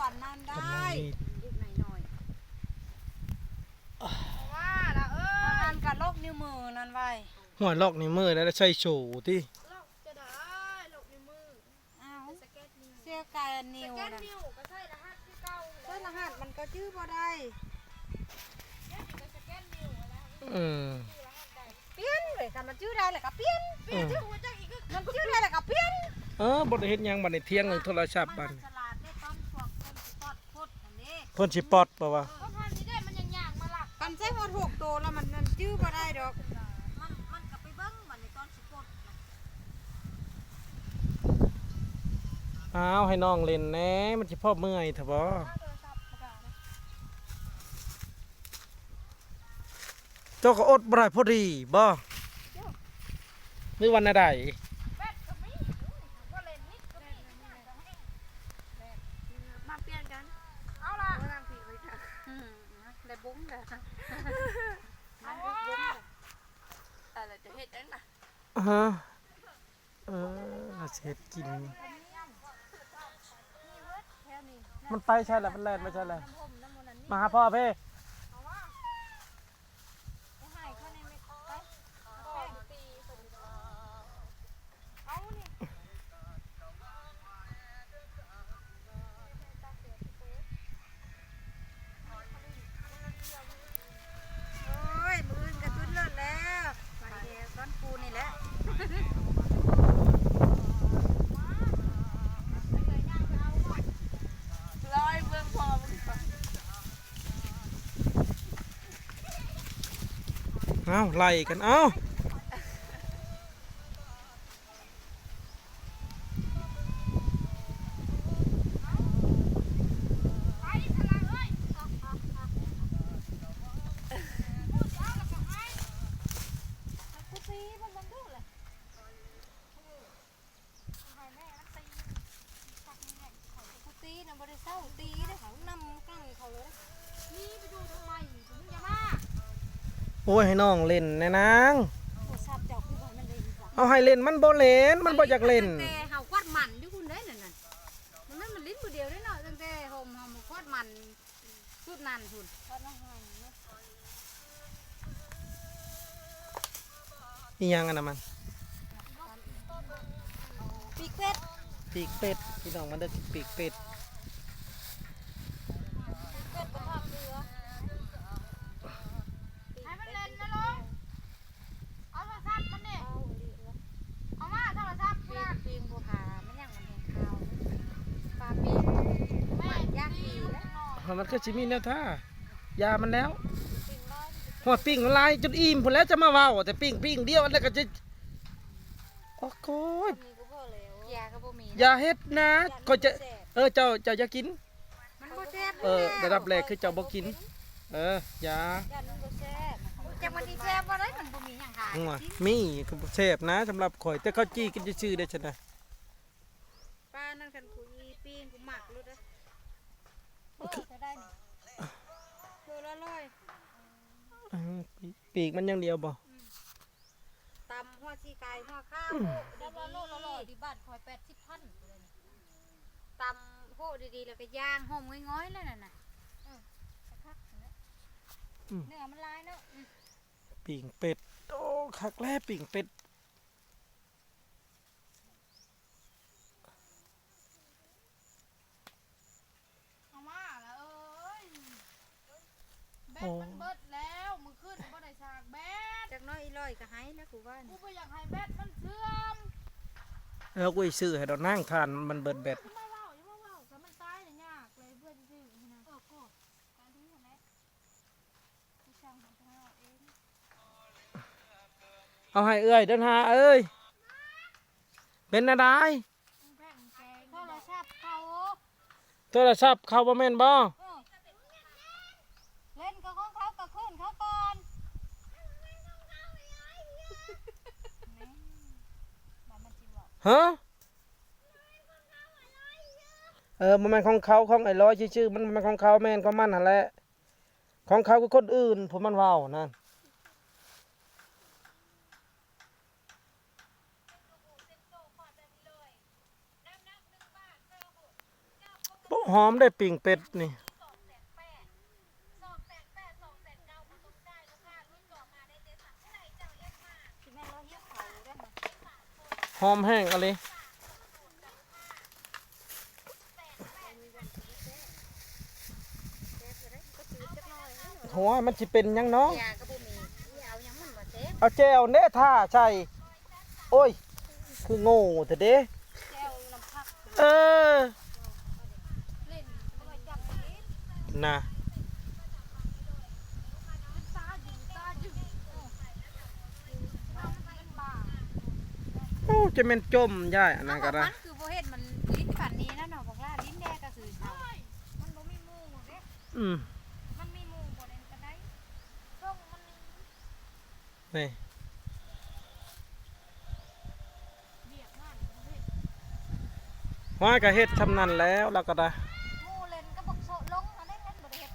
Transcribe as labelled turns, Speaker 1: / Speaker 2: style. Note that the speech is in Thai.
Speaker 1: ปันนั้นได้
Speaker 2: อีกหน่อยหน่อยว่าละเอ
Speaker 1: อา
Speaker 2: อ
Speaker 1: หารกับโรคนิ้วมือนั่นไว้
Speaker 3: หัวลอกในมือแล้วใช้โฉที่
Speaker 2: ลอกจะได้ลอกในมือ
Speaker 1: อ้าว
Speaker 2: สเก็ตนิ้ว
Speaker 1: เสื้อกายนิ้ว
Speaker 2: สเก็ต
Speaker 1: นะ
Speaker 2: นิ้วก็ใช่รหัสที่เก่า
Speaker 1: เสื้อรหัสมันก็ชื่อบ่ได้
Speaker 2: เดี๋ยวนี้ก็สเก็ตนิ้วแล้ว
Speaker 3: อืม
Speaker 2: ชื่อรหัสใด
Speaker 1: เปลี่ยนเลยคันมันชื่อได้แหละก็เปลี่ยน
Speaker 3: อืม
Speaker 2: ชื่อหัวใจอีกก็
Speaker 1: มันชื่อได้แหละก็เปลี่ยน
Speaker 3: เออบ่ได้เฮ็ดหยังบัดนี้เที่ยงเลยโทรศัพท์บัด
Speaker 1: มัน พิ่นสิปอด
Speaker 3: บ่ว่า
Speaker 2: เพราะพันนี้ได้มันยังยากมาหลัก
Speaker 1: กันใช้หอดหกตัวแล้วมันมันชื่อบ่ได้ดอก มันมันก็ไปเบิ่งมันในตอนสิปดน่ะ
Speaker 3: อ้าวให้น้องเล่นแหน่มันสิพ่อเมื่อยเถอะบ่
Speaker 2: ถ้าโทรศัพท์ประกาศนะ
Speaker 3: เจ้าก็อดบ่ได้พอดีบ่หรือวันใด
Speaker 2: แบตก็มีก็เล่นนิดก็มีมาเปลี่ยนกัน เอาละ
Speaker 1: อืมได้บุ้งเลย
Speaker 2: เอาว่าอะไร จะเฮ็ดจังน่ะ
Speaker 3: ฮะเออน่าสิเฮ็ดกิน มันไปใช่แล้วมันแล่นไม่ใช่แล้วมาหาพ่อเพ่
Speaker 2: เอา
Speaker 1: ไล่
Speaker 2: กัน
Speaker 3: เอา ไป
Speaker 2: สลายเอ้ยกูตีมันมันดูเลยให้แม่มันตีตักนี่ไงเขา
Speaker 1: กูตีนะบ่ได้เศร้าตีได้เขานำกั้งเขาเลย
Speaker 2: นี่ไปดูทำไมถึงจะมา
Speaker 3: โอ้ยให้น้องเล่นแน่นาง
Speaker 1: โทรศัพท์เจ้าคือว่ามันเล่นจ้ะ
Speaker 3: เอาให้เล่นมันบ่เล่นมันบ่อยากเล่น
Speaker 1: แต่เฮาควัดมันอยู่คุณได้นั่นน่ะมันนั่นมันลิ้นมือเดียวได้เนาะตั้งแต่โฮมเฮามาควัดมันสุดนั่นพุ่น
Speaker 2: ตอนน้องหายเนาะ
Speaker 3: อีหยังอันน่ะมัน
Speaker 1: ปีกเป็ด
Speaker 3: ปีกเป็ดพี่น้องมันได้กินปีกเป็ด
Speaker 1: เป็ดกระทำเรือ
Speaker 2: ให้มันเล่นนะลุงเอาโทรศัพท์มันเนี่ยเอามาโทรศัพท์
Speaker 1: ปี
Speaker 2: นะ
Speaker 1: กปีงบัวผามันยังมันแหงขาวปลาปีก
Speaker 2: แม่
Speaker 1: ย่างดี แล้ว
Speaker 3: มันก็สิมีแนวท่ายามันแล้ว
Speaker 1: ปีกน้อย
Speaker 3: หัวปิ้งมันลายจนอิ่มพุ่นแล้วจะมาเว้าแต่ปิ้งปิ้งเดียวแล้วก็จะโอ้โหย
Speaker 1: มีกูพอแล้วยาก็บ่มี
Speaker 3: อย่าเฮ็ดนะก็จะเออเจ้าเจ้าอย่ากิน
Speaker 1: มันบ่แซ่บ
Speaker 3: เออระดับแรกคือเจ้าบ่กิน เอออย่า
Speaker 1: ย่านมันบ่แซ่บจักมันสิแซ่บบ่ได้มันบ่มีหยังขาย
Speaker 3: หัวมีก็บ่แซ่บนะสำหรับข่อยแต่เขาจี้กันซื่อๆได้ฉันนะ
Speaker 1: ป้านั่นคันกูอีปีงกูหมักรู้เด้อ โอ้จะได้นี่ตัวละร้อย
Speaker 3: ปีกมันอยังเดียวบ่
Speaker 1: ตำหัวชีไก่หัวข้าว
Speaker 2: ดับโลละร้อยที่บ้านคอยแปดสิบพันเลย
Speaker 1: ตำโหดีๆแล้วก็ย่างหอมง้อยๆแล้วนั่นน่ะ
Speaker 2: สักพักหนึ่งแล้วเนื้อมันลายเนาะ
Speaker 3: ปิ่งเป็ด โอ้คักแล้ปิ่งเป็ด
Speaker 2: เอามาแล้วเอ้ย แบตมันเบิดแล้วมือขึ้นบ่ได้ฉากแบต
Speaker 1: จักน้อยอีร้อยก็ให้แล้วกูว่า
Speaker 2: กู
Speaker 1: นี่
Speaker 2: บ่อยากให้แบตมันเสื่อม
Speaker 3: แล้วกูสิซื้อให้ดอกนั่งทานมันเบิดแบต
Speaker 2: อย่ามาเว้าอย่ามาเว้าถ้ามันตายเนี่ยยากเลยเพื่อนซื่อๆนี่นะเออโกรธการที่นั่นแหละกูช่างมันของเราเอง
Speaker 3: เอาให้เอ้ยเดินหาเอ้ย เป็นอะไร
Speaker 2: มึงแพงแกงโทรศัพท์เขา
Speaker 3: โทรศัพท์เข้าบ่แม่นบ่
Speaker 2: เออเล่นกับของเขากับคืนเขาก่อนนี่มันมันจิบอก
Speaker 3: ฮะเออมันแม่นของเขาของไอ้ร้อยชื่อๆมันมันของเขาแม่นของมันหั่นแหละของเขาคือคนอื่นผมมันเว้านั่นโอ้หอมได้ปิ่งเป็ดนี่
Speaker 1: ที่แม่เราเฮียเขาได้ไหม
Speaker 3: หอมแห้งอะไร
Speaker 1: ก็จืดจักหน่อย
Speaker 3: หัวมันสิเป็นหยังเนาะ
Speaker 1: ยาก็บ่มียาวยังมันบ่เซ็ต
Speaker 3: เอาแจวเน่ท่าใช่โอ้ย คือโง่เถอะเด้
Speaker 1: แก้วน้ำผัก
Speaker 3: เออ
Speaker 2: เล่นไม่ค่อยจับเล่น
Speaker 3: น่ะ
Speaker 2: ตาอยู่ตาอยู่เอาเป็นบ้า
Speaker 3: โอ้ จะเป็นจมย่ายอันนั้นก็ได้
Speaker 1: มันคือบ่เฮ็ดมันลิ้นฝันนี้นะเนาะบอกว่าลิ้นแดงก็คือเอา
Speaker 2: มันบ่มีหมูเด้
Speaker 3: อืม
Speaker 2: มันมีหมูบ่เล่นกันได้ช่องมันมี
Speaker 3: นี่
Speaker 2: เบียดงานบ่เฮ็ด
Speaker 3: ว่าก็เฮ็ดชำนันแล้วแล้วก็ได้
Speaker 2: เ